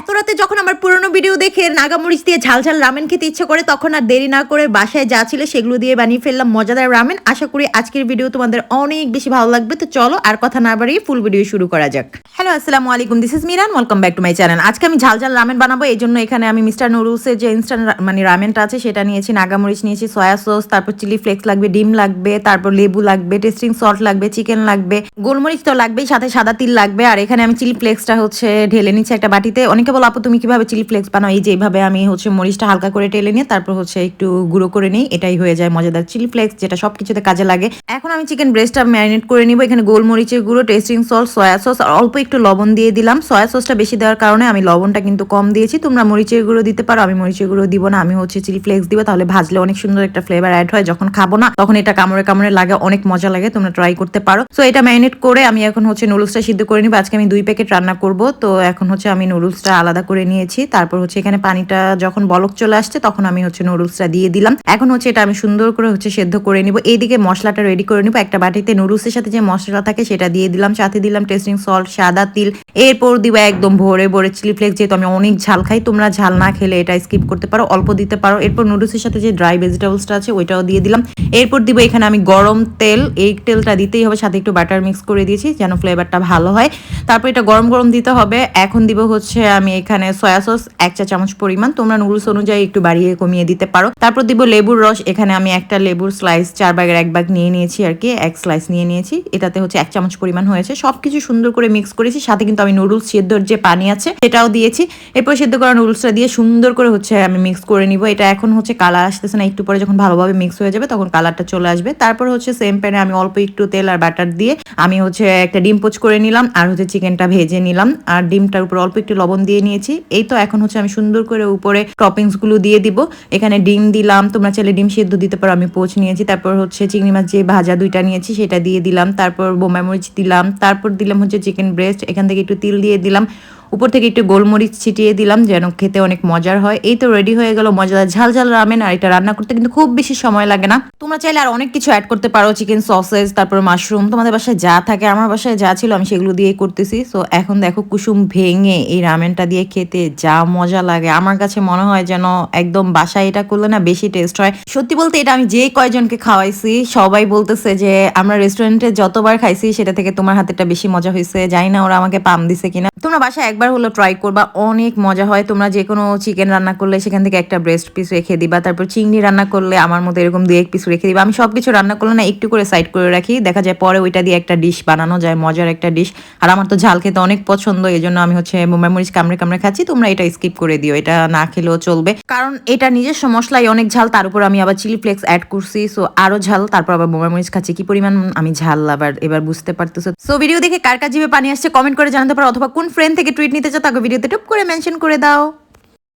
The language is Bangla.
এত রাতে যখন আমার ভিডিও দেখে নাগামরিচ দিয়ে ঝাল ঝাল রামেন খেতে ইচ্ছে করে, তখন আর দেরি না করে বাসায় যা ছিল সেগুলো দিয়ে বানিয়ে ফেললাম মজাদার রামেন। আশা করি আজকের ভিডিও তোমাদের অনেক বেশি ভালো লাগবে। তো চলো আর কথা না বাড়িয়ে ফুল ভিডিও শুরু করা যাক। হ্যালো আসসালামু আলাইকুম this is Miran welcome back to my channel আজকে আমি ঝাল ঝাল রামেন বানাবো, এই জন্য এখানে আমি মিস্টার নুডলসের যে ইনস্ট্যান্ট মানে রামেনটা আছে, সেটা নিয়েছি নাগামরিচ নিয়েছি সয়া সস তারপর চিলি ফ্লেক্স লাগবে, ডিম লাগবে, তারপর লেবু লাগবে টেস্টিং সল্ট লাগবে চিকেন লাগবে, গোলমরিচ তো লাগবেই, সাথে সাদা তিল লাগবে, আর এখানে আমি চিলি ফ্লেক্সটা হচ্ছে ঢেলে নিচ্ছি একটা বাটিতে। অনেকে বলো, আপু, তুমি কীভাবে চিলি ফ্লেক্স বানাও এই যে এইভাবে আমি হচ্ছে মরিচটা হালকা করে টেলে নিয়ে তারপর হচ্ছে একটু গুঁড়ো করে নিই, এটাই হয়ে যায় মজাদার চিলি ফ্লেক্স যেটা সব কিছুতে কাজে লাগে। এখন আমি চিকেন ব্রেস্টটা ম্যারিনেট করে নিব, এখানে গোলমরিচের গুঁড়ো, টেস্টিং সল্ট, সয়া সস, আর অল্প একটু লবণ দিয়ে দিলাম। সয়া সসটা বেশি দেওয়ার কারণে আমি লবণটা কিন্তু কম দিয়েছি। তোমরা মরিচের গুঁড়ো দিতে পারো, আমি মরিচের গুঁড়ো দিব না, আমি হচ্ছে চিলি ফ্লেক্স দিব, তাহলে ভাজলে অনেক সুন্দর একটা ফ্লেভার অ্যাড হয় যখন খাব না, তখন এটা কামড়ে কামড়ে লাগে, অনেক মজা লাগে, তোমরা ট্রাই করতে পারো। সো এটা ম্যারিনেট করে আমি এখন হচ্ছে নুডলসটা সিদ্ধ করে নিব, আজকে আমি দুই প্যাকেট রান্না করব, তো এখন হচ্ছে আমি নুডলসটা আলাদা করে নিয়েছি, তারপর হচ্ছে এখানে পানিটা যখন বলক চলে আসছে, তখন আমি হচ্ছে নুডলসটা দিয়ে দিলাম। এখন হচ্ছে এটা আমি সুন্দর করে হচ্ছে সেদ্ধ করে নিব। এইদিকে মশলাটা রেডি করে নিব। একটা বাটিতে নুডলসের সাথে যে মশলা থাকে, সেটা দিয়ে দিলাম। সাথে দিলাম টেস্টিং সল্ট সাদা তিল। এরপর দিব একদম ভরে ভরে চিলি ফ্লেক্স যেহেতু আমি অনেক ঝাল খাই। তোমরা ঝাল না খেলে এটা স্কিপ করতে পারো, অল্প দিতে পারো। এরপর নুডলসের সাথে যে ড্রাই ভেজিটেবলসটা আছে, ওইটাও দিয়ে দিলাম। এরপর দিব এখানে আমি গরম তেল। এই তেলটা দিতেই হবে, সাথে একটু বাটার মিক্স করে দিয়েছি, যেন ফ্লেভারটা ভালো হয়। তারপর এটা গরম গরম দিতে হবে। এখন দিব হচ্ছে আমি এখানে সয়া সস এক চা চামচ পরিমাণ। তোমরা নুডলস অনুযায়ী একটু বাড়িয়ে কমিয়ে দিতে পারো। তারপর দিব লেবুর রস। এখানে আমি একটা লেবুর স্লাইস চার ভাগের এক ভাগ নিয়ে নিয়েছি আর কি, এক স্লাইস নিয়ে নিয়েছি। এটাতে হচ্ছে এক চামচ পরিমাণ হয়েছে। সবকিছু সুন্দর করে মিক্স করেছি। সাথে কিন্তু আমি নুডলস সেদ্ধর যে পানি আছে, সেটাও দিয়েছি। এরপর সেদ্ধ করা নুডলসটা দিয়ে সুন্দর করে হচ্ছে আমি মিক্স করে নিব। এটা এখন হচ্ছে কালার আসতেছে না। একটু পরে যখন ভালোভাবে মিক্স হয়ে যাবে, তখন কালারটা চলে আসবে। তারপর হচ্ছে সেম প্যানে আমি অল্প একটু তেল আর বাটার দিয়ে আমি হচ্ছে একটা ডিম পোচ করে নিলাম। আর হচ্ছে চিকেনটা ভেজে নিলাম। আর ডিমটার উপর অল্প একটু লবণ দিয়ে নিয়েছি। এই তো এখন হচ্ছে আমি সুন্দর করে উপরে টপিংসগুলো দিয়ে দিব। এখানে ডিম দিলাম, তোমরা চাইলে ডিম সেদ্ধ দিতে পারো, আমি পোচ নিয়েছি। তারপর হচ্ছে চিংড়ি মাছ যে ভাজা দুইটা নিয়েছি, সেটা দিয়ে দিলাম। তারপর বোমা মরিচ দিলাম। তারপর দিলাম হচ্ছে চিকেন ব্রেস্ট এখান থেকে একটু তিল দিয়ে দিলাম। উপর থেকে একটু গোলমরিচ ছিটিয়ে দিলাম যেন খেতে অনেক মজার হয়। এই তো রেডি হয়ে গেল মজাদার ঝাল ঝাল রামেন আর এটা রান্না করতে কিন্তু খুব বেশি সময় লাগে না। তোমরা চাইলে আর অনেক কিছু অ্যাড করতে পারো চিকেন সসেস তারপর মাশরুম তোমাদের বাসায় যা থাকে, আমার বাসায় যা ছিল আমি সেগুলো দিয়েই করতেছি। সো এখন দেখো কুসুম ভেঙে এই রামেনটা দিয়ে খেতে যা মজা লাগে। আমার কাছে মনে হয় যেন একদম বাসায় এটা করলে না বেশি টেস্ট হয়। সত্যি বলতে এটা আমি যে কয়জনকে খাওয়াইছি, সবাই বলতেছে যে, আমরা রেস্টুরেন্টে যতবার খাইছি, সেটা থেকে তোমার হাতেরটা বেশি মজা হয়েছে জানি না ওরা আমাকে পাম দিছে কিনা। তোমরা বাসায় একবার হলো ট্রাই করবা। অনেক মজা হয়। তোমরা যে কোনো চিকেন রান্না করলে সেখান থেকে একটা ব্রেস্ট পিস রেখে দিবা। তারপর চিংড়ি রান্না করলে আমার মতো এরকম দুই এক পিস রেখে দিবা। আমি সবকিছু রান্না করলে না একটু করে সাইড করে রাখি। দেখা যায় পরে ওইটা দিয়ে একটা ডিশ বানানো যায়, মজার একটা ডিশ আর আমার তো ঝাল খেতে অনেক পছন্দ এই জন্য আমি হচ্ছে মুম্বাই মরিচ, কামড়ে কামড়ে খাচ্ছি। তোমরা এটা স্কিপ করে দিও। এটা না খেলেও চলবে। কারণ এটা নিজস্ব মশলাই অনেক ঝাল, তার উপর আমি আবার চিলি ফ্লেক্স অ্যাড করছি। সো আরও ঝাল, তারপর আবার মুম্বাই মরিচ খাচ্ছি। কি পরিমাণ? আমি ঝাল আবার এবার বুঝতে পারতেছো। সো ভিডিও দেখে কার কার জিভে পানি আসছে কমেন্ট করে জানাতে পারো। অথবা কোন ফ্রেন্ড থেকে টুইট নিতে চাও তাকে ভিডিওতে টুপ করে মেনশন করে দাও।